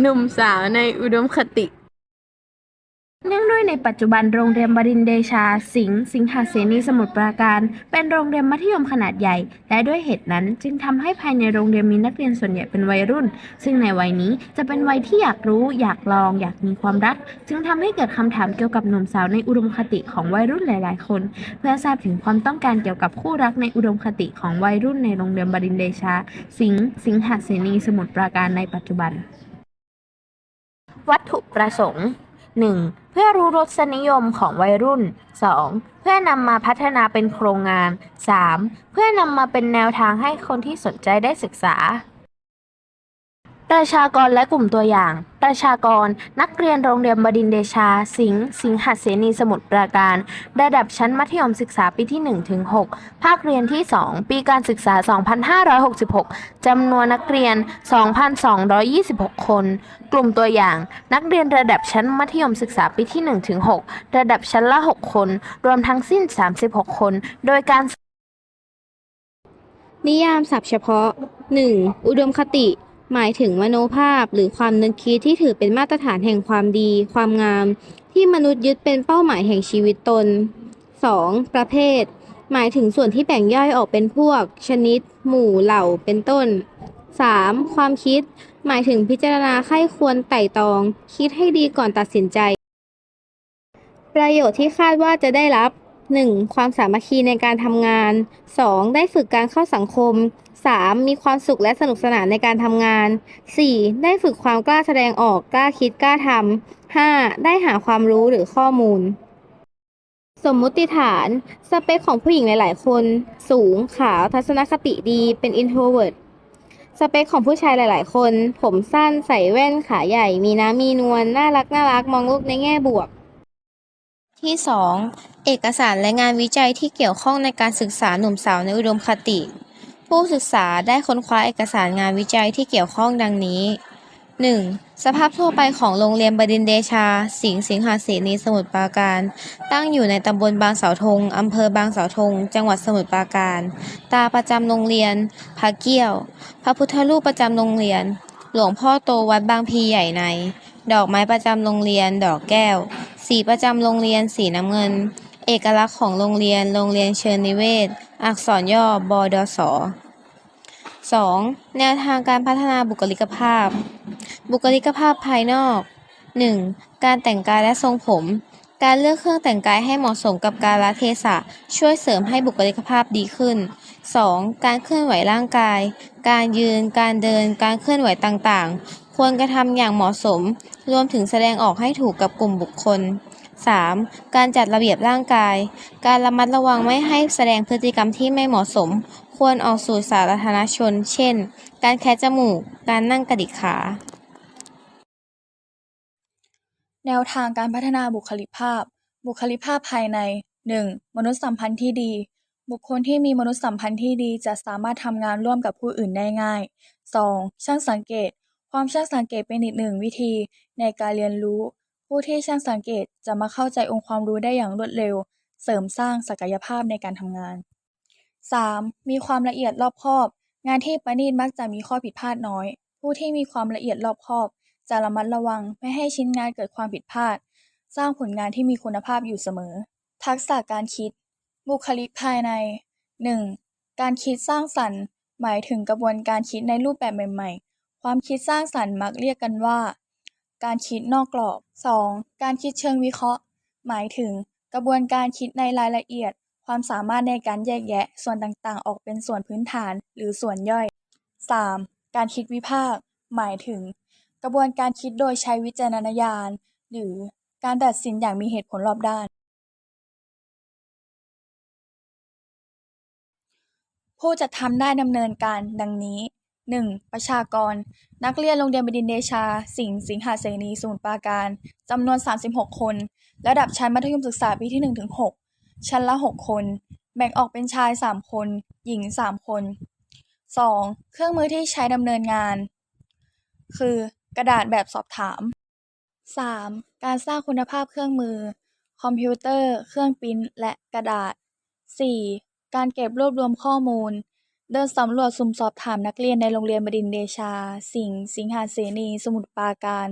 หนุ่มสาวในอุดมคติ เนื่องด้วยในปัจจุบันโรงเรียนบดินเดชา สิงห์สิงหเสนีสมุทรปราการ เป็นโรงเรียนมัธยมขนาดใหญ่ และด้วยเหตุนั้นจึงทำให้ภายในโรงเรียนมีนักเรียนส่วนใหญ่เป็นวัยรุ่น ซึ่งในวัยนี้จะเป็นวัยที่อยากรู้ อยากลอง อยากมีความรัก จึงทำให้เกิดคำถามเกี่ยวกับหนุ่มสาวในอุดมคติของวัยรุ่นหลาย ๆ คน เพื่อทราบถึงความต้องการเกี่ยวกับคู่รักในอุดมคติของวัยรุ่นในโรงเรียนบดินเดชา สิงห์สิงหเสนีสมุทรปราการในปัจจุบัน วัตถุประสงค์ 1. เพื่อรู้รสนิยมของวัยรุ่น 2. เพื่อนำมาพัฒนาเป็นโครงงาน 3. เพื่อนำมาเป็นแนวทางให้คนที่สนใจได้ศึกษา ประชากรและกลุ่มตัวอย่าง ประชากร นักเรียนโรงเรียนบดินเดชา สิงห์สิงหเสนีสมุทรปราการ ระดับชั้นมัธยมศึกษาปีที่1ถึง6ภาคเรียนที่ 2 ปีการศึกษา 2566 จำนวนนักเรียน 2,226 คน กลุ่มตัวอย่าง นักเรียนระดับชั้นมัธยมศึกษาปีที่1ถึง6ระดับชั้นละ 6 คน รวมทั้งสิ้น 36 คน โดยการ นิยามศัพท์เฉพาะ 1. อุดมคติ หมายถึงมโนภาพหรือความนึกคิดที่ถือเป็นมาตรฐานแห่งความดี ความงาม ที่มนุษย์ยึดเป็นเป้าหมายแห่งชีวิตตน 2. ประเภท หมายถึงส่วนที่แบ่งย่อยออกเป็นพวก ชนิด หมู่เหล่าเป็นต้น 3. ความคิด หมายถึงพิจารณาไข้ควรไต่ตรอง คิดให้ดีก่อนตัดสินใจ ประโยชน์ที่คาดว่าจะได้รับ 1. ความสามัคคีในการทำงาน 2. ได้ฝึกการเข้าสังคม 3. มีความสุขและสนุกสนานในการทำงาน 4. ได้ฝึกความกล้าแสดงออกกล้าคิดกล้าทำ 5. ได้หาความรู้หรือข้อมูล สมมุติฐาน สเปคของผู้หญิงหลาย ๆ คน สูง ขาว ทัศนคติดี เป็น introvert สเปคของผู้ชายหลาย ๆ คน ผมสั้น ใส่แว่น ขาใหญ่ มีน้ำมีนวล น่ารัก น่ารัก มองโลกในแง่บวก ที่ 2. เอกสารและงานวิจัยที่เกี่ยวข้องในการศึกษาหนุ่มสาวในอุดมคติ ผู้ศึกษาได้ค้นคว้าเอกสารงานวิจัยที่เกี่ยวข้องดังนี้ 1. สภาพทั่วไปของโรงเรียนบดินเดชา สิงห์สิงหาเสนีสมุทรปราการ ตั้งอยู่ในตำบลบางเสาธงอำเภอบางเสาธง จังหวัดสมุทรปราการ ตาประจำโรงเรียนพระเกี้ยว พระพุทธรูปประจำโรงเรียน หลวงพ่อโตวัดบางพีใหญ่ใน ดอกไม้ประจำโรงเรียน ดอกแก้ว สีประจำโรงเรียน สีน้ำเงิน เอกลักษณ์ของโรงเรียน โรงเรียนเชิญนิเวศ อักษรย่อ บดส 2. แนวทางการพัฒนาบุคลิกภาพ บุคลิกภาพภายนอก 1. การแต่งกายและทรงผม การเลือกเครื่องแต่งกายให้เหมาะสมกับกาลเทศะ ช่วยเสริมให้บุคลิกภาพดีขึ้น 2. การเคลื่อนไหวร่างกาย การยืน การเดิน การเคลื่อนไหวต่างๆ ควรกระทำอย่างเหมาะสม รวมถึงแสดงออกให้ถูกกับกลุ่มบุคคล 3. การจัดระเบียบร่างกาย การระมัดระวังไม่ให้แสดงพฤติกรรมที่ไม่เหมาะสม ควรออกสู่สาธารณชน เช่น การแคะจมูก การนั่งกระดิกขา แนวทางการพัฒนาบุคลิกภาพ บุคลิกภาพภายใน 1. มนุษยสัมพันธ์ที่ดี บุคคลที่มีมนุษยสัมพันธ์ที่ดีจะสามารถทำงานร่วมกับผู้อื่นได้ง่าย 2. ช่างสังเกต ความช่างสังเกตเป็นอีกหนึ่งวิธีในการเรียนรู้ ผู้ที่ช่างสังเกตจะมาเข้าใจองค์ความรู้ได้อย่างรวดเร็ว เสริมสร้างศักยภาพในการทำงาน 3. มีความละเอียดรอบคอบ งานที่ประณีตมักจะมีข้อผิดพลาดน้อย ผู้ที่มีความละเอียดรอบคอบ จะระมัดระวังไม่ให้ชิ้นงานเกิดความผิดพลาด สร้างผลงานที่มีคุณภาพอยู่เสมอ ทักษะการคิด บุคลิกภายใน 1. การคิดสร้างสรรค์ หมายถึงกระบวนการคิดในรูปแบบใหม่ๆ ความคิดสร้างสรรค์มักเรียกกันว่า การคิดนอกกรอบ 2. การคิดเชิงวิเคราะห์ หมายถึง กระบวนการคิดในรายละเอียด ความสามารถในการแยกแยะส่วนต่างๆ ออกเป็นส่วนพื้นฐานหรือส่วนย่อย 3. การคิดวิพากษ์หมายถึง กระบวนการคิดโดยใช้วิจารณญาณ หรือการตัดสินอย่างมีเหตุผลรอบด้าน ผู้จัดทำได้ดำเนินการดังนี้ 1. ประชากร นักเรียนโรงเรียนบดินเดชา สิงห์สิงหาเสนีสมุทรปราการจำนวน 36 คน ระดับชั้นมัธยมศึกษาปีที่1-6ชั้นละ 6 คน แบ่งออกเป็นชาย 3 คน หญิง 3 คน 2. เครื่องมือที่ใช้ดำเนินงาน คือ กระดาษแบบสอบถาม 3. การสร้างคุณภาพเครื่องมือ คอมพิวเตอร์ เครื่องปิ้นท์และกระดาษ 4. การเก็บรวบรวมข้อมูล เดินสำรวจสุ่มสอบถามนักเรียนในโรงเรียนบดินทร์เดชา สิงห์ สิงหาเสนี สมุทรปราการ